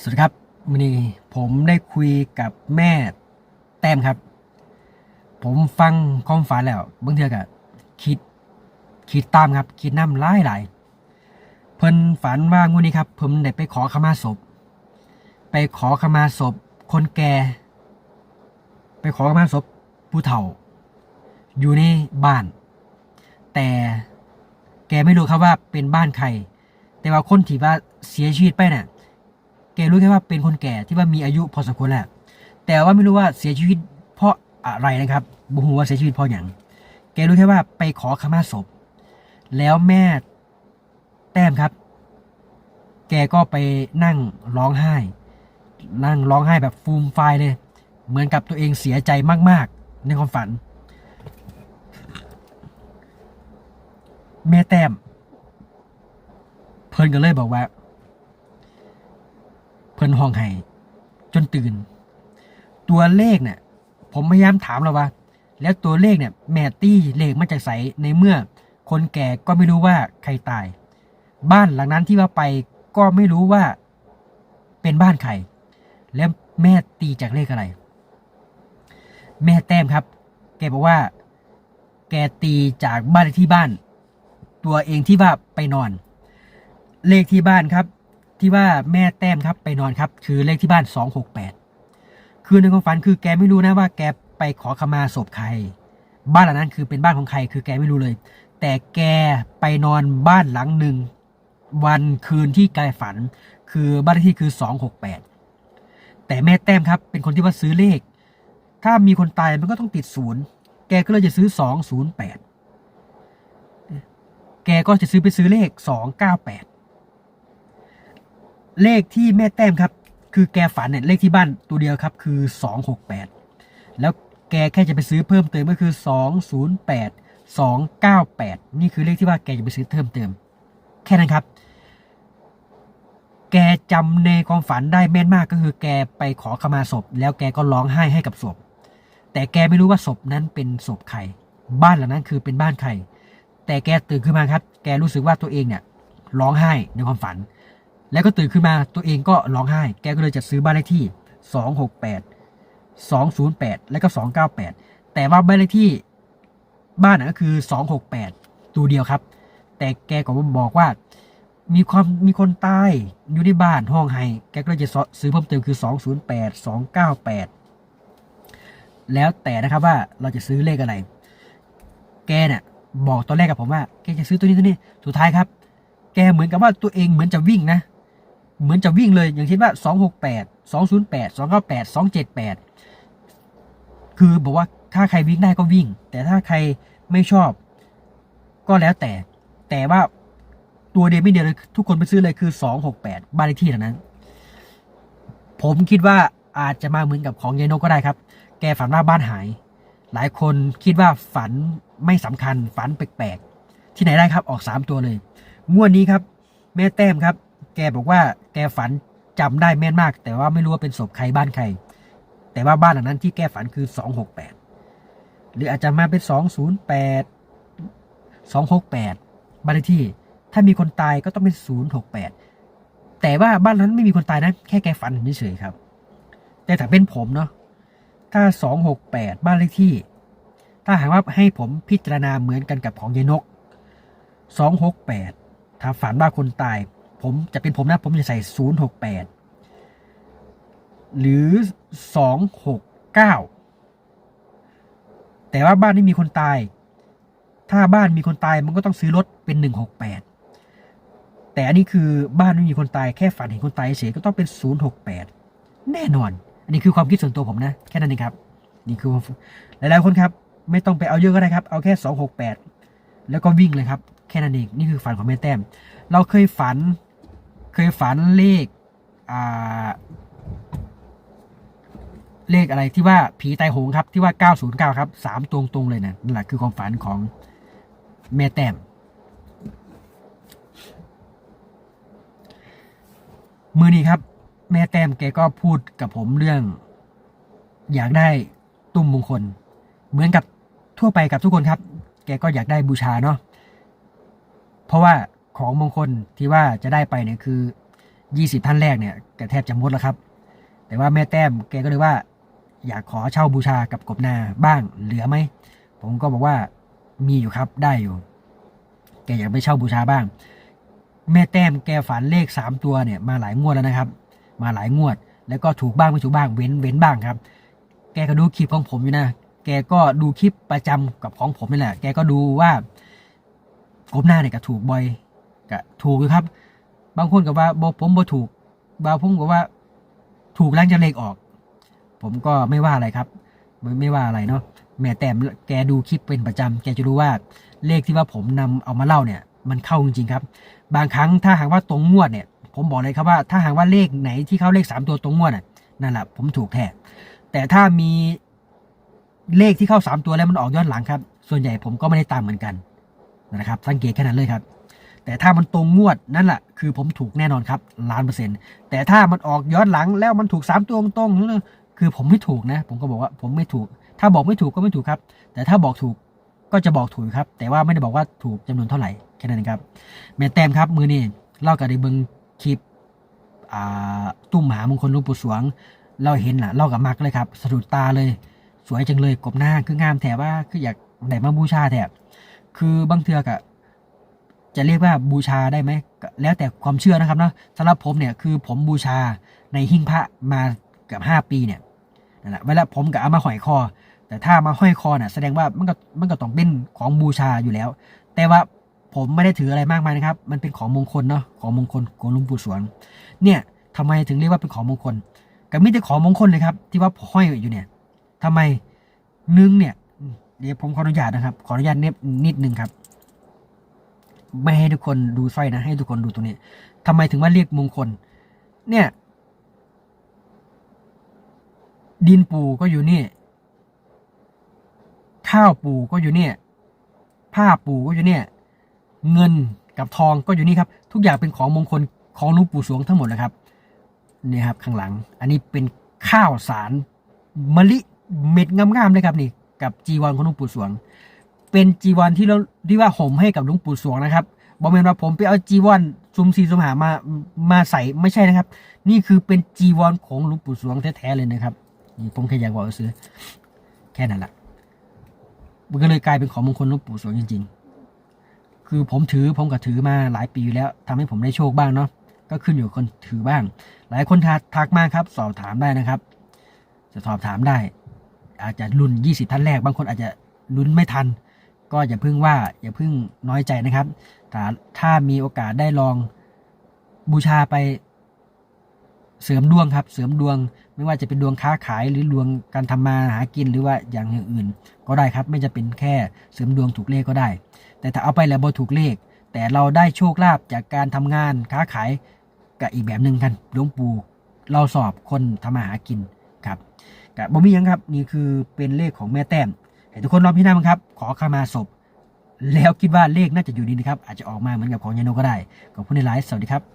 สวัสดีครับวันนี้ผมได้คุยกับแม่แต้มครับ ผมฟังความฝันแล้วบางเทือกะคิดคิดตามครับ คิดน้ำหลายหลายเพิ่นฝันว่างวดนี้ครับ ผมได้ไปขอขมาศพ ไปขอขมาศพ คนแก่ ไปขอขมาศพผู้เฒ่า อยู่ในบ้าน แต่แกไม่รู้ครับว่าเป็นบ้านใคร แต่ว่าคนที่ว่าเสียชีวิตไปเนี่ย แกรู้แค่ว่าเป็นคนแก่ที่ว่ามีอายุพอสมควรแล้วแต่ว่าไม่รู้ว่าเสียชีวิตเพราะอะไรนะครับบุหัวเสียชีวิตเพราะอย่างแกรู้แค่ว่าไปขอขมาศพ แล้วแม่แต้มครับ แกก็ไปนั่งร้องไห้ นั่งร้องไห้แบบฟูมไฟายเลย เหมือนกับตัวเองเสียใจมาก ๆ ในความฝัน แม่แต้ม เพิ่นก็เลยบอกว่า เพิ่นห้องไห้จนตื่น ตัวเลขเนี่ยผมพยายามถามแล้วว่า แล้วตัวเลขเนี่ย แม่ตี้เลขมาจากไสในเมื่อคนแก่ก็ไม่รู้ว่าใครตาย บ้านหลังนั้นที่ว่าไปก็ไม่รู้ว่าเป็นบ้านใคร แล้วแม่ตีจากเลขอะไร แม่แต้มครับ แกบอกว่า แกตีจากบ้านที่บ้าน ตัวเองที่ว่าไปนอน เลขที่บ้านครับ ที่ว่าแม่แต้มครับไปนอนครับ คือเลขที่บ้าน268คือในความฝันคือแกไม่รู้นะว่าแกไปขอขมาศพใคร บ้านหลังนั้นคือเป็นบ้านของใคร คือแกไม่รู้เลย แต่แกไปนอนบ้านหลังหนึ่งวันคืนที่แกฝัน คือบ้านเลขที่คือ268แต่แม่แต้มครับ เป็นคนที่ว่าซื้อเลข ถ้ามีคนตายมันก็ต้องติดศูนย์แกก็เลยจะซื้อ208แกก็จะซื้อไปซื้อเลข298เเลขที่แม่แต้มครับ คือแกฝันเนี่ยเลขที่บ้านตัวเดียวครับคือ 268 แล้วแกแค่จะไปซื้อเพิ่มเติมก็คือ 208 298 นี่คือเลขที่ว่าแกจะไปซื้อเพิ่มเติม แค่นั้นครับ แกจำในความฝันได้แม่นมากก็คือ แกไปขอขมาศพ แล้วแกก็ร้องไห้ให้กับศพ แต่แกไม่รู้ว่าศพนั้นเป็นศพใครบ้านหลังนั้นคือเป็นบ้านใคร แต่แกตื่นขึ้นมาครับ แกรู้สึกว่าตัวเองเนี่ยร้องไห้ในความฝัน แล้วก็ตื่นขึ้นมาตัวเองก็ร้องไห้ แกก็เลยจะซื้อบ้านเลขที่ 268 208 แล้วก็ 298 แต่ว่าบ้านเลขที่บ้านน่ะก็คือ 268 ตัวเดียวครับ แต่แกก็บอกว่ามีความมีคนตายอยู่ในบ้านห้องไห้แกก็เลยจะซื้อเพิ่มเติมคือ 208 298 แล้วแต่นะครับว่าเราจะซื้อเลขอะไร แกเนี่ยบอกตอนแรกกับผมว่าแกจะซื้อตัวนี้ตัวนี้ สุดท้ายครับ แกเหมือนกับว่าตัวเองเหมือนจะวิ่งนะ เหมือนจะวิ่งเลยอย่างเช่นว่า 268 208 298 278 คือบอกว่าถ้าใครวิ่งได้ก็วิ่ง แต่ถ้าใครไม่ชอบ ก็แล้วแต่ แต่ว่าตัวเดียวไม่เดียวเลยทุกคนไปซื้อเลยคือ 268 บ้านเลขที่เท่านั้น ผมคิดว่าอาจจะมาเหมือนกับของยายนกก็ได้ครับ แกฝันว่าบ้านหาย หลายคนคิดว่าฝันไม่สำคัญฝันแปลกๆ ที่ไหนได้ครับออก 3 ตัวเลย งวดนี้ครับ แม่แต้มครับ แกบอกว่าแกฝันจำได้แม่นมาก แต่ว่าไม่รู้ว่าเป็นศพใครบ้านใคร แต่ว่าบ้านหลังนั้นที่แกฝันคือ268หกแปดหรืออาจจะมาเป็น208 268บ้านเลขที่ ถ้ามีคนตายก็ต้องเป็น068แปดแต่ว่าบ้านนั้นไม่มีคนตายนะแค่แกฝันเฉยๆครับ แต่ถ้าเป็นผมเนาะถ้า268บ้านเลขที่ ถ้าหากว่าให้ผมพิจารณาเหมือนกันกับของยายนก268ถ้าฝันว่าคนตาย ผมจะเป็นผมนะ ผมจะใส่ 068 หรือ 269 แต่ว่าบ้านนี้มีคนตาย ถ้าบ้านมีคนตายมันก็ต้องซื้อรถเป็น 168 แต่อันนี้คือบ้านไม่มีคนตายแค่ฝันเห็นคนตายเฉยก็ต้องเป็น 068 แน่นอน อันนี้คือความคิดส่วนตัวผมนะ แค่นั้นเองครับ นี่คือหลายๆคนครับ ไม่ต้องไปเอาเยอะก็ได้ครับ เอาแค่ 268 แล้วก็วิ่งเลยครับแค่นั้นเองนี่คือฝันของแม่แต้ม เราเคยฝัน เคยฝันเลขอ่าเลขอะไรที่ว่าผีตายโหงครับ ที่ว่า 909 ครับสามตรงตรงเลยนะนั่นแหละคือความฝันของแม่แต้มมือนี้ครับ แม่แต้มแกก็พูดกับผมเรื่อง อยากได้ตุ้มมงคล เหมือนกับทั่วไปกับทุกคนครับ แกก็อยากได้บูชาเนาะเพราะว่า ของมงคลที่ว่าจะได้ไปเนี่ยคือยี่สิบท่านแรกเนี่ยแกแทบจะหมดแล้วครับ แต่ว่าแม่แต้มแกก็เลยว่า อยากขอเช่าบูชากับกบนาบ้างเหลือไหม ผมก็บอกว่ามีอยู่ครับได้อยู่ แกอยากไปเช่าบูชาบ้าง แม่แต้มแกฝันเลขสามตัวเนี่ยมาหลายงวดแล้วนะครับ มาหลายงวด แล้วก็ถูกบ้างไม่ถูกบ้างเว้นเว้นบ้างครับ แกก็ดูคลิปของผมอยู่นะแกก็ดูคลิปประจำกับของผมนี่แหละ แกก็ดูว่ากบหน้าเนี่ยก็ถูกบ่อย ก็ถูกอยู่ครับ บางคนก็ว่าบ่ผมบ่ถูกบางผมก็ว่า ถูกแรงจะเลขออก ผมก็ไม่ว่าอะไรครับ ไม่ไม่ว่าอะไรเนาะแม่แต้มแกดูคลิปเป็นประจำแกจะรู้ว่าเลขที่ว่าผมนำเอามาเล่าเนี่ย มันเข้าจริงๆครับ บางครั้งถ้าหากว่าตรงงวดเนี่ย ผมบอกเลยครับว่า ถ้าหากว่าเลขไหนที่เข้าเลขสามตัวตรงงวดน่ะนั่นแหละผมถูกแท้แต่ถ้ามีเลขที่เข้าสามตัวแล้วมันออกย้อนหลังครับ ส่วนใหญ่ผมก็ไม่ได้ตามเหมือนกันนะครับ สังเกตแค่นั้นเลยครับ แต่ถ้ามันตรงงวดนั่นแหละคือผมถูกแน่นอนครับล้านเปอร์เซ็นต์แต่ถ้ามันออกย้อนหลังแล้วมันถูกสามตัวตรงๆคือผมไม่ถูกนะ ผมก็บอกว่าผมไม่ถูก ถ้าบอกไม่ถูกก็ไม่ถูกครับ แต่ถ้าบอกถูกก็จะบอกถูกครับ แต่ว่าไม่ได้บอกว่าถูกจำนวนเท่าไหร่แค่นั้นครับแม่แต้มครับมือนี่เล่ากับได้เบิงคลิปตุ้มหามงคลลุงปู่สวง เราเห็นล่ะเล่ากับมักเลยครับสะดุดตาเลย สวยจังเลยกบหน้าคืองามแถบว่าคืออยากได้มาบูชาแถบคือบางเทือกอะ จะเรียกว่าบูชาได้ไหมแล้วแต่ความเชื่อนะครับเนาะสำหรับผมเนี่ยคือผมบูชาในหิ้งพระมาเกือบห้าปีเนี่ยนั่นแหละเวลาผมกับเอามาห้อยคอ แต่ถ้ามาห้อยคอน่ะแสดงว่ามันก็มันก็ต้องเป็นของบูชาอยู่แล้ว แต่ว่าผมไม่ได้ถืออะไรมากมายนะครับ มันเป็นของมงคลเนาะของมงคลของหลุงปู่สวงเนี่ยทำไมถึงเรียกว่าเป็นของมงคลก็มีแต่ของมงคลเลยครับ ที่ว่าห้อยอยู่เนี่ยทำไมนึ่งเนี่ยเดี๋ยวผมขออนุญาตนะครับ ขออนุญาตเน็บนิดนึงครับ ไม่ให้ทุกคนดูสร้อยนะ ให้ทุกคนดูตรงนี้ทำไมถึงว่าเรียกมงคล เนี่ย ดินปู่ก็อยู่นี่ ข้าวปู่ก็อยู่เนี่ย ผ้าปู่ก็อยู่เนี่ย เงินกับทองก็อยู่นี่ครับ ทุกอย่างเป็นของมงคลของลวงปู่สวงทั้งหมดเลยครับนี่ครับข้างหลัง อันนี้เป็นข้าวสารมะลิเม็ดงามๆเลยครับนี่ กับจีวรของลวงปู่สวง เป็นจีวรที่เราที่ว่าห่มให้กับหลวงปู่สวงนะครับบอกเมนว่าผมไปเอาจีวรซุมซีซุมหามามาใส่ไม่ใช่นะครับ นี่คือเป็นจีวรของหลวงปู่สวงแท้ๆเลยนะครับนี่ผมแค่อยากบอกซื้อแค่นั้นแหละมันก็เลยกลายเป็นของมงคลหลวงปู่สวงจริง ๆ คือผมถือผมก็ถือมาหลายปีแล้วทำให้ผมได้โชคบ้างเนาะก็ขึ้นอยู่คนถือบ้าง หลายคนทักทักมาครับ สอบถามได้นะครับ จะสอบถามได้ อาจจะรุ่น 20 ท่านแรก บางคนอาจจะลุ้นไม่ทัน ก็อย่าเพิ่งว่าอย่าเพิ่งน้อยใจนะครับถ้าถ้ามีโอกาสได้ลองบูชาไปเสริมดวงครับ เสริมดวงไม่ว่าจะเป็นดวงค้าขายหรือดวงการทำมาหากินหรือว่าอย่างอื่น ก็ได้ครับ ไม่จะเป็นแค่เสริมดวงถูกเลขก็ได้ แต่ถ้าเอาไปแล้วบ่ถูกเลข แต่เราได้โชคลาภจากการทำงานค้าขายกับอีกแบบหนึ่งกันหลวงปู่เราสอบคนทำมาหากินครับกับบ่มียังครับนี่คือเป็นเลขของแม่แต้ม ให้ทุกคนรอพี่น้ามั้งครับ ขอขามาศพ แล้วคิดว่าเลขน่าจะอยู่ดีนะครับ อาจจะออกมาเหมือนกับของยานโนก็ได้ขอบคุณในไลฟ์สวัสดีครับ